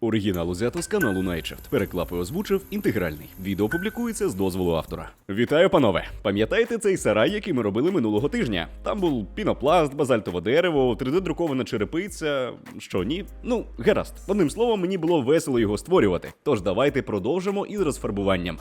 Оригінал узято з каналу Найчефт Переклав і озвучив інтегральний. Відео публікується з дозволу автора. Вітаю, панове! Пам'ятаєте цей сарай, який ми робили минулого тижня? Там був пінопласт, базальтове дерево, 3D-друкована черепиця. Що ні? Ну, гаразд. Одним словом, мені було весело його створювати. Тож давайте продовжимо із розфарбуванням.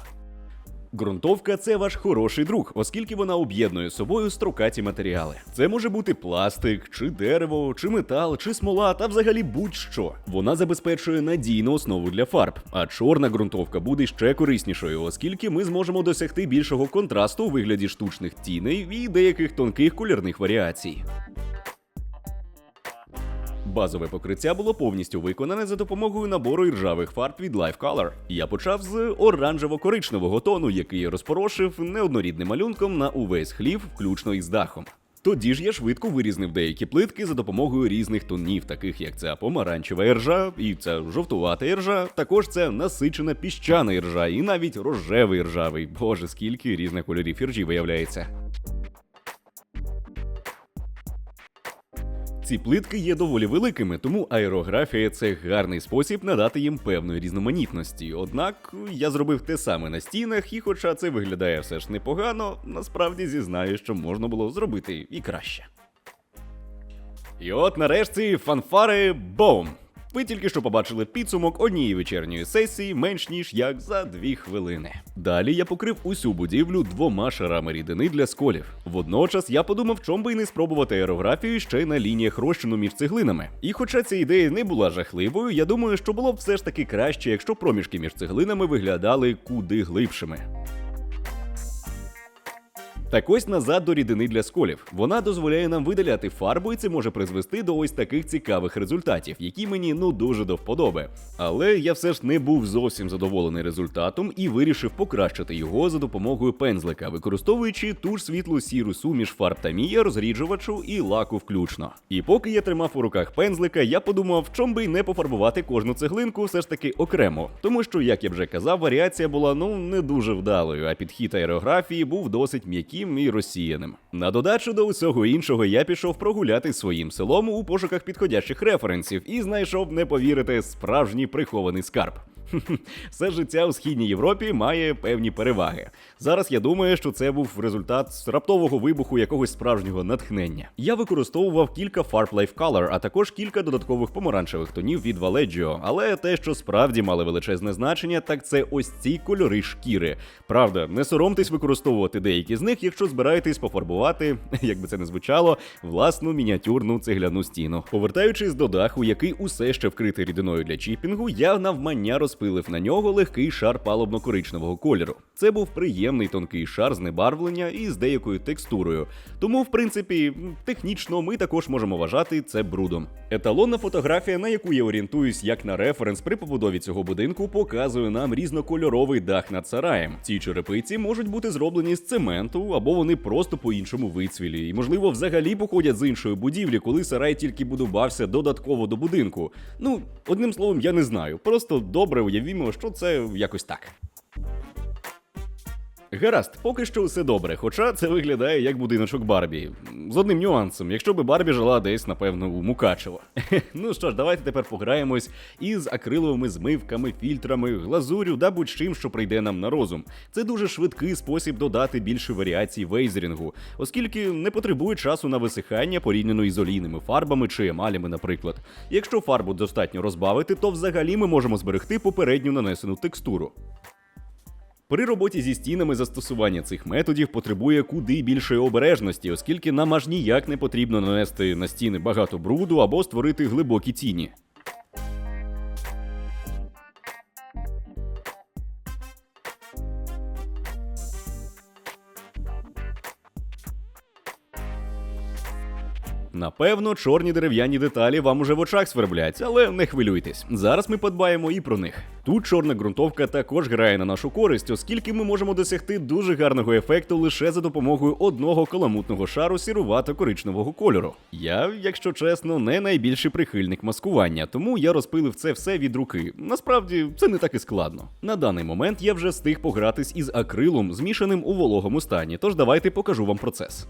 Ґрунтовка це ваш хороший друг, оскільки вона об'єднує собою строкаті матеріали. Це може бути пластик, чи дерево, чи метал, чи смола, та взагалі будь-що. Вона забезпечує надійну основу для фарб, а чорна ґрунтовка буде ще кориснішою, оскільки ми зможемо досягти більшого контрасту у вигляді штучних тіней і деяких тонких колірних варіацій. Базове покриття було повністю виконане за допомогою набору іржавих фарб від Life Color. Я почав з оранжево-коричневого тону, який я розпорошив неоднорідним малюнком на увесь хлів, включно із дахом. Тоді ж я швидко вирізнив деякі плитки за допомогою різних тонів, таких як ця помаранчева іржа, і ця жовтувата іржа, також це насичена піщана іржа, і навіть рожевий іржавий. Боже, скільки різних кольорів іржі виявляється. Ці плитки є доволі великими, тому аерографія це гарний спосіб надати їм певної різноманітності. Однак я зробив те саме на стінах, і хоча це виглядає все ж непогано, насправді зізнаю, що можна було зробити і краще. І от нарешті фанфари бом! Ви тільки що побачили підсумок однієї вечірньої сесії менш ніж як за дві хвилини. Далі я покрив усю будівлю двома шарами рідини для сколів. Водночас я подумав, чом би і не спробувати аерографію ще й на лініях розчину між цеглинами. І хоча ця ідея не була жахливою, я думаю, що було б все ж таки краще, якщо проміжки між цеглинами виглядали куди глибшими. Так ось назад до рідини для сколів. Вона дозволяє нам видаляти фарбу, і це може призвести до ось таких цікавих результатів, які мені ну дуже до вподоби. Але я все ж не був зовсім задоволений результатом і вирішив покращити його за допомогою пензлика, використовуючи ту ж світлу сіру суміш фарб Тамія, розріджувачу і лаку включно. І поки я тримав у руках пензлика, я подумав, чом би й не пофарбувати кожну цеглинку все ж таки окремо. Тому що, як я вже казав, варіація була ну не дуже вдалою, а підхід аерографії був досить м'яким і розсіяним. На додачу до усього іншого я пішов прогуляти своїм селом у пошуках підходящих референсів і знайшов, не повірите, справжній прихований скарб. Все життя у східній Європі має певні переваги. Зараз я думаю, що це був результат раптового вибуху якогось справжнього натхнення. Я використовував кілька фарб Life Color, а також кілька додаткових помаранчевих тонів від Vallejo. Але те, що справді мали величезне значення, так це ось ці кольори шкіри. Правда, не соромтесь використовувати деякі з них, якщо збираєтесь пофарбувати, як би це не звучало, власну мініатюрну цегляну стіну. Повертаючись до даху, який усе ще вкритий рідиною для чіпінгу, я навмання розпилив на нього легкий шар палубно-коричневого кольору. Це був приємний тонкий шар знебарвлення і з деякою текстурою. Тому, в принципі, технічно ми також можемо вважати це брудом. Еталонна фотографія, на яку я орієнтуюсь як на референс при побудові цього будинку, показує нам різнокольоровий дах над сараєм. Ці черепиці можуть бути зроблені з цементу або вони просто по-іншому вицвілі, і можливо взагалі походять з іншої будівлі, коли сарай тільки будувався додатково до будинку. Ну, одним словом, я не знаю. Просто добре уявімо, що це якось так. Гаразд, поки що все добре, хоча це виглядає як будиночок Барбі. З одним нюансом, якщо би Барбі жила десь, напевно, у Мукачево. ну що ж, давайте тепер пограємось із акриловими змивками, фільтрами, глазурю да будь-чим, що прийде нам на розум. Це дуже швидкий спосіб додати більше варіацій вейзерінгу, оскільки не потребує часу на висихання порівняно із олійними фарбами чи емалями, наприклад. Якщо фарбу достатньо розбавити, то взагалі ми можемо зберегти попередню нанесену текстуру. При роботі зі стінами застосування цих методів потребує куди більшої обережності, оскільки нам аж ніяк не потрібно нанести на стіни багато бруду або створити глибокі тіні. Напевно, чорні дерев'яні деталі вам уже в очах сверблять, але не хвилюйтесь. Зараз ми подбаємо і про них. Тут чорна ґрунтовка також грає на нашу користь, оскільки ми можемо досягти дуже гарного ефекту лише за допомогою одного каламутного шару сірувато-коричневого кольору. Я, якщо чесно, не найбільший прихильник маскування, тому я розпилив це все від руки. Насправді це не так і складно. На даний момент я вже встиг погратись із акрилом, змішаним у вологому стані, тож давайте покажу вам процес.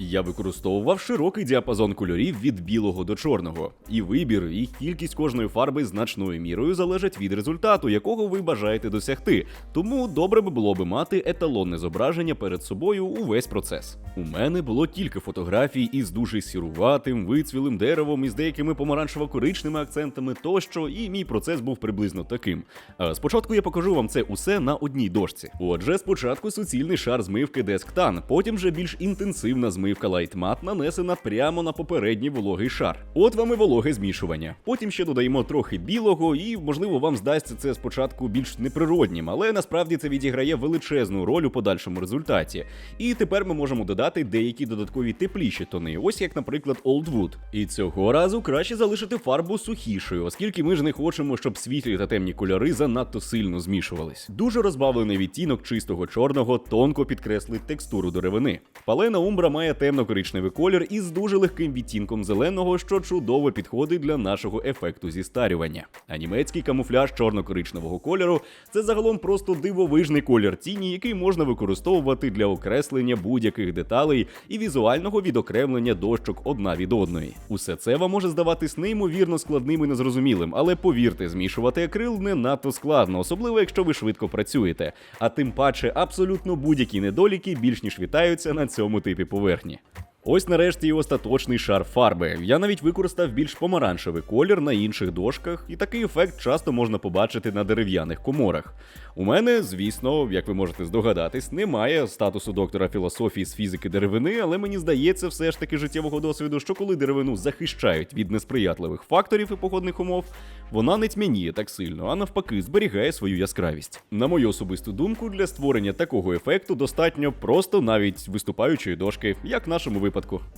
Я використовував широкий діапазон кольорів від білого до чорного, і вибір і кількість кожної фарби значною мірою залежать від результату, якого ви бажаєте досягти. Тому добре би було би мати еталонне зображення перед собою увесь процес. У мене було кілька фотографій із дуже сіруватим, вицвілим деревом із деякими помаранчево-коричними акцентами тощо, і мій процес був приблизно таким. А спочатку я покажу вам це усе на одній дошці. Отже, спочатку суцільний шар змивки Десктан, потім вже більш інтенсивна змивка Light Matte нанесена прямо на попередній вологий шар. От вам і вологе змішування. Потім ще додаємо трохи білого, і можливо вам здасться це спочатку більш неприроднім, але насправді це відіграє величезну роль у подальшому результаті. І тепер ми можемо додати деякі додаткові тепліші тони, ось як, наприклад, Old Wood. І цього разу краще залишити фарбу сухішою, оскільки ми ж не хочемо, щоб світлі та темні кольори занадто сильно змішувались. Дуже розбавлений відтінок чистого чорного тонко підкреслить текстуру деревини. Палена Умбра має темно-коричневий колір із дуже легким відтінком зеленого, що чудово підходить для нашого ефекту зістарювання. А німецький камуфляж чорно-коричневого кольору це загалом просто дивовижний колір тіні, який можна використовувати для окреслення будь-яких деталей і візуального відокремлення дощок одна від одної. Усе це вам може здаватись неймовірно складним і незрозумілим, але повірте, змішувати акрил не надто складно, особливо якщо ви швидко працюєте. А тим паче абсолютно будь-які недоліки більш ніж вітаються на цьому типі поверхні кухні. Ось нарешті і остаточний шар фарби. Я навіть використав більш помаранчевий колір на інших дошках, і такий ефект часто можна побачити на дерев'яних коморах. У мене, звісно, як ви можете здогадатись, немає статусу доктора філософії з фізики деревини, але мені здається, все ж таки життєвого досвіду, що коли деревину захищають від несприятливих факторів і погодних умов, вона не тьмяніє так сильно, а навпаки, зберігає свою яскравість. На мою особисту думку, для створення такого ефекту достатньо просто навіть виступаючої дошки, як в нашому випадку.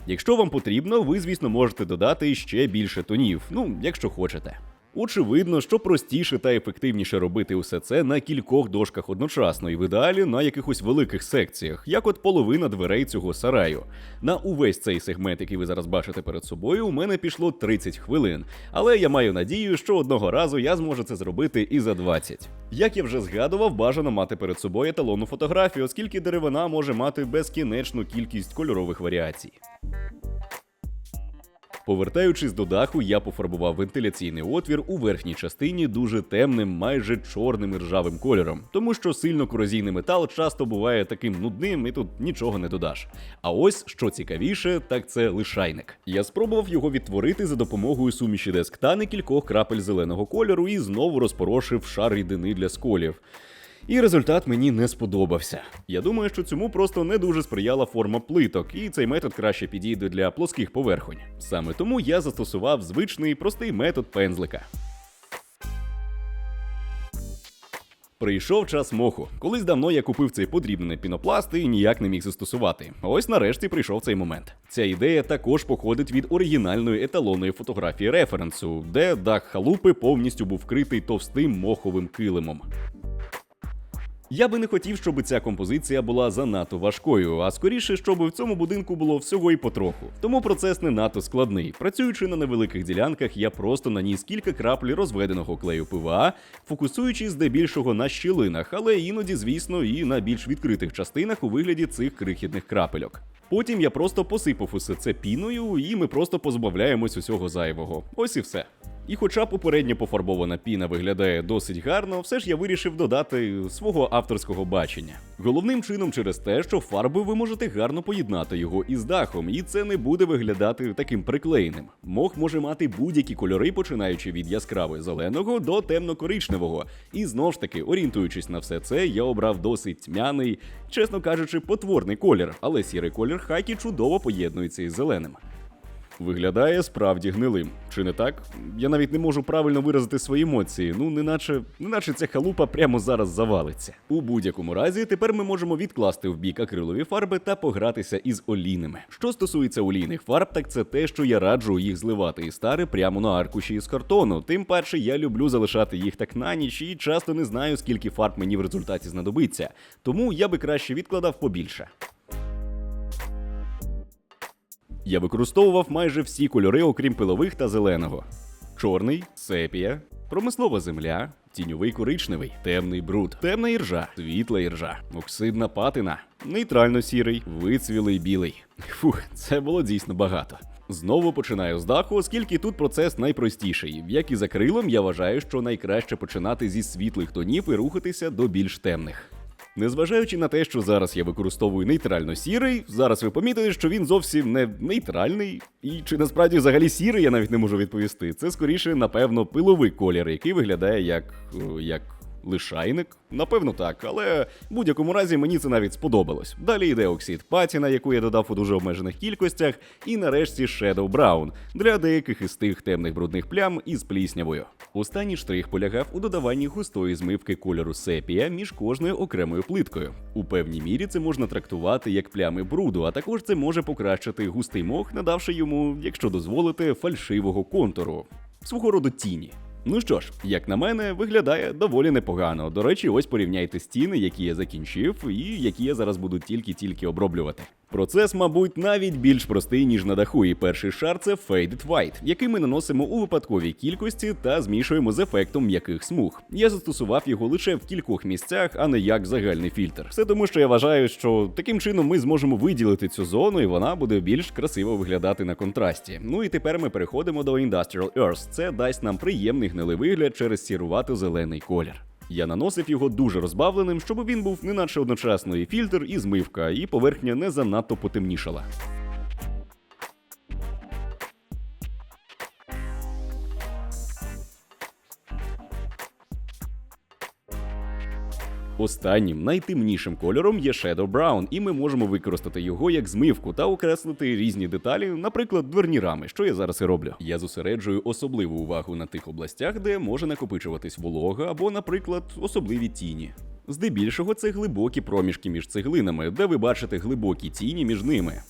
Якщо вам потрібно, ви, звісно, можете додати ще більше тонів, ну, якщо хочете. Очевидно, що простіше та ефективніше робити усе це на кількох дошках одночасно, і в ідеалі на якихось великих секціях, як от половина дверей цього сараю. На увесь цей сегмент, який ви зараз бачите перед собою, у мене пішло 30 хвилин. Але я маю надію, що одного разу я зможу це зробити і за 20. Як я вже згадував, бажано мати перед собою еталонну фотографію, оскільки деревина може мати безкінечну кількість кольорових варіацій. Повертаючись до даху, я пофарбував вентиляційний отвір у верхній частині дуже темним, майже чорним і ржавим кольором, тому що сильно корозійний метал часто буває таким нудним і тут нічого не додаш. А ось що цікавіше, так це лишайник. Я спробував його відтворити за допомогою суміші десктан і кількох крапель зеленого кольору і знову розпорошив шар рідини для сколів. І результат мені не сподобався. Я думаю, що цьому просто не дуже сприяла форма плиток, і цей метод краще підійде для плоских поверхонь. Саме тому я застосував звичний простий метод пензлика. Прийшов час моху. Колись давно я купив цей подрібний пінопласт і ніяк не міг застосувати. Ось нарешті прийшов цей момент. Ця ідея також походить від оригінальної еталонної фотографії референсу, де дах халупи повністю був вкритий товстим моховим килимом. Я би не хотів, щоб ця композиція була занадто важкою, а скоріше, щоб в цьому будинку було всього і потроху. Тому процес не надто складний. Працюючи на невеликих ділянках, я просто наніс кілька крапль розведеного клею ПВА, фокусуючись здебільшого на щілинах, але іноді, звісно, і на більш відкритих частинах у вигляді цих крихітних крапельок. Потім я просто посипав усе це піною, і ми просто позбавляємось усього зайвого. Ось і все. І хоча попередньо пофарбована піна виглядає досить гарно, все ж я вирішив додати свого авторського бачення. Головним чином через те, що фарби ви можете гарно поєднати його із дахом, і це не буде виглядати таким приклеєним. Мох може мати будь-які кольори, починаючи від яскраво зеленого до темно-коричневого. І знов ж таки, орієнтуючись на все це, я обрав досить тьмяний, чесно кажучи, потворний колір, але сірий колір хакі чудово поєднується із зеленим. Виглядає справді гнилим. Чи не так? Я навіть не можу правильно виразити свої емоції. Ну, неначе, неначе ця халупа прямо зараз завалиться. У будь-якому разі, тепер ми можемо відкласти в бік акрилові фарби та погратися із олійними. Що стосується олійних фарб, так це те, що я раджу їх зливати і стари прямо на аркуші із картону. Тим паче я люблю залишати їх так на ніч і часто не знаю, скільки фарб мені в результаті знадобиться. Тому я би краще відкладав побільше. Я використовував майже всі кольори, окрім пилових та зеленого: чорний, сепія, Промислова земля, тіньовий коричневий, темний бруд, темна іржа, світла іржа, оксидна патина, нейтрально сірий, вицвілий білий. Фух, це було дійсно багато. Знову починаю з даху, оскільки тут процес найпростіший. Як і за крилом, я вважаю, що найкраще починати зі світлих тонів і рухатися до більш темних. Незважаючи на те, що зараз я використовую нейтрально сірий, зараз ви помітили, що він зовсім не нейтральний. І чи насправді взагалі сірий, я навіть не можу відповісти. Це скоріше, напевно, пиловий колір, який виглядає як. як. Лишайник? Напевно, так, але в будь-якому разі мені це навіть сподобалось. Далі йде оксид патіна, яку я додав у дуже обмежених кількостях, і нарешті Shadow Brown для деяких із тих темних брудних плям із пліснявою. Останній штрих полягав у додаванні густої змивки кольору сепія між кожною окремою плиткою. У певній мірі це можна трактувати як плями бруду, а також це може покращити густий мох, надавши йому, якщо дозволите, фальшивого контуру, свого роду тіні. Ну що ж, як на мене, виглядає доволі непогано. До речі, ось порівняйте стіни, які я закінчив, і які я зараз буду тільки-тільки оброблювати. Процес, мабуть, навіть більш простий, ніж на даху, і перший шар це Faded White, який ми наносимо у випадковій кількості та змішуємо з ефектом м'яких смуг. Я застосував його лише в кількох місцях, а не як загальний фільтр. Все тому, що я вважаю, що таким чином ми зможемо виділити цю зону, і вона буде більш красиво виглядати на контрасті. Ну і тепер ми переходимо до Industrial Earth. Це дасть нам приємний гнилий вигляд через сірувато-зелений колір. Я наносив його дуже розбавленим, щоб він був не наче одночасно і фільтр, і змивка, і поверхня не занадто потемнішала. Останнім найтемнішим кольором є Shadow Brown, і ми можемо використати його як змивку та окреслити різні деталі, наприклад, дверні рами, що я зараз і роблю. Я зосереджую особливу увагу на тих областях, де може накопичуватись волога або, наприклад, особливі тіні. Здебільшого це глибокі проміжки між цеглинами, де ви бачите глибокі тіні між ними.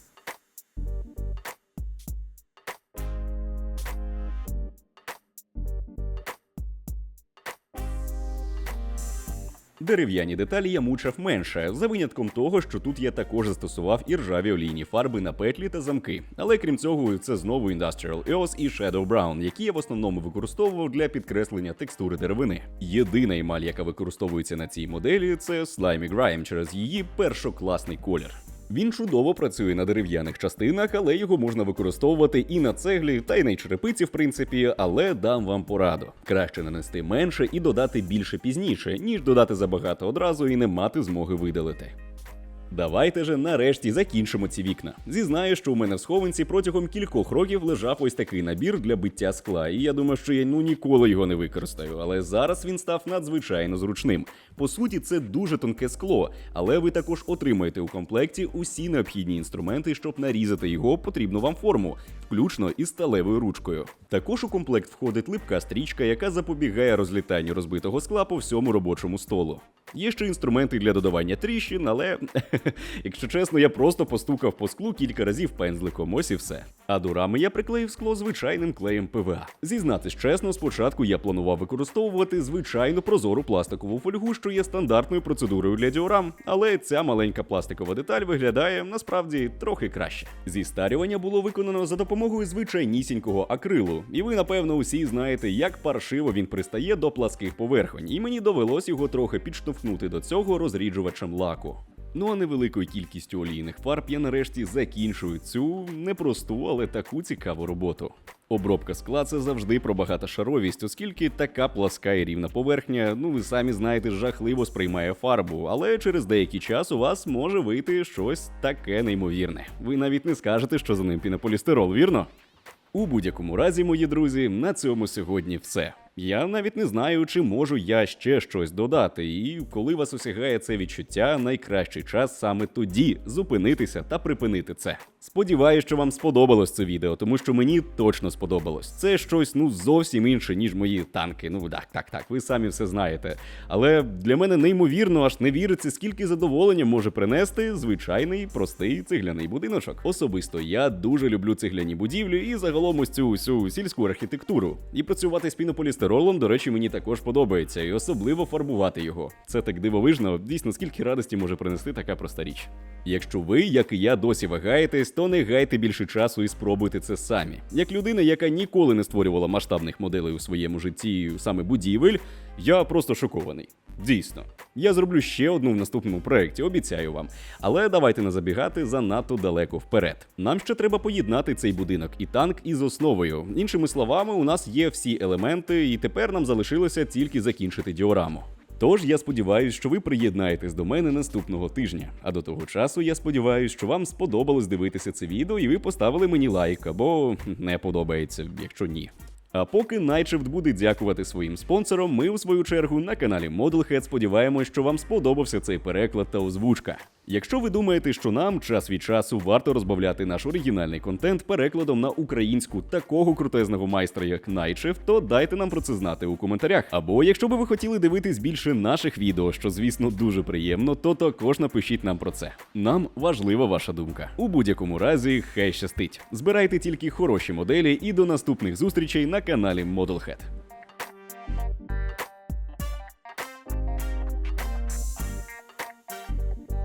Дерев'яні деталі я мучав менше, за винятком того, що тут я також застосував і ржаві олійні фарби на петлі та замки. Але крім цього, це знову Industrial EOS і Shadow Brown, які я в основному використовував для підкреслення текстури деревини. Єдина емаль, яка використовується на цій моделі, це Slimy Grime через її першокласний колір. Він чудово працює на дерев'яних частинах, але його можна використовувати і на цеглі, та й на черепиці, в принципі, але дам вам пораду. Краще нанести менше і додати більше пізніше, ніж додати забагато одразу і не мати змоги видалити. Давайте же нарешті закінчимо ці вікна. Зізнаю, що у мене в схованці протягом кількох років лежав ось такий набір для биття скла, і я думав, що я ну ніколи його не використаю. Але зараз він став надзвичайно зручним. По суті, це дуже тонке скло, але ви також отримаєте у комплекті усі необхідні інструменти, щоб нарізати його потрібну вам форму, включно із сталевою ручкою. Також у комплект входить липка стрічка, яка запобігає розлітанню розбитого скла по всьому робочому столу. Є ще інструменти для додавання тріщин, але якщо чесно, я просто постукав по склу кілька разів пензликом, ось і все. А до рами я приклеїв скло звичайним клеєм ПВА. Зізнатись чесно, спочатку я планував використовувати звичайну прозору пластикову фольгу, що є стандартною процедурою для діорам, але ця маленька пластикова деталь виглядає насправді трохи краще. Зістарювання було виконано за допомогою звичайнісінького акрилу, і ви напевно усі знаєте, як паршиво він пристає до пласких поверхонь, і мені довелось його трохи підштовхнути до цього розріджувачем лаку. Ну а невеликою кількістю олійних фарб я нарешті закінчую цю непросту, але таку цікаву роботу. Обробка скла це завжди про багатошаровість, оскільки така пласка і рівна поверхня, ну ви самі знаєте, жахливо сприймає фарбу, але через деякий час у вас може вийти щось таке неймовірне. Ви навіть не скажете, що за ним пінополістирол, вірно? У будь-якому разі, мої друзі, на цьому сьогодні все. Я навіть не знаю, чи можу я ще щось додати, і коли вас осягає це відчуття, найкращий час саме тоді зупинитися та припинити це. Сподіваюсь, що вам сподобалось це відео, тому що мені точно сподобалось. Це щось ну зовсім інше, ніж мої танки. Ну так, так, так, ви самі все знаєте. Але для мене неймовірно, аж не віриться, скільки задоволення може принести звичайний простий цегляний будиночок. Особисто я дуже люблю цегляні будівлі і загалом ось цю всю сільську архітектуру. І працювати з пінополістиролом, до речі, мені також подобається, і особливо фарбувати його. Це так дивовижно, дійсно, скільки радості може принести така проста річ. Якщо ви, як і я, досі вагаєтесь, то не гайте більше часу і спробуйте це самі. Як людина, яка ніколи не створювала масштабних моделей у своєму житті, саме будівель, я просто шокований. Дійсно, я зроблю ще одну в наступному проєкті, обіцяю вам. Але давайте не забігати занадто далеко вперед. Нам ще треба поєднати цей будинок і танк із основою. Іншими словами, у нас є всі елементи, і тепер нам залишилося тільки закінчити діораму. Тож я сподіваюся, що ви приєднаєтесь до мене наступного тижня. А до того часу я сподіваюся, що вам сподобалось дивитися це відео, і ви поставили мені лайк або не подобається, якщо ні. А поки Nightshift буде дякувати своїм спонсорам, ми у свою чергу на каналі Modelhead сподіваємось, що вам сподобався цей переклад та озвучка. Якщо ви думаєте, що нам час від часу варто розбавляти наш оригінальний контент перекладом на українську такого крутезного майстра, як Nightshift, то дайте нам про це знати у коментарях. Або якщо би ви хотіли дивитись більше наших відео, що звісно дуже приємно, то також напишіть нам про це. Нам важлива ваша думка. У будь-якому разі, хай щастить. Збирайте тільки хороші моделі і до наступних зустрічей на каналі Modelhead.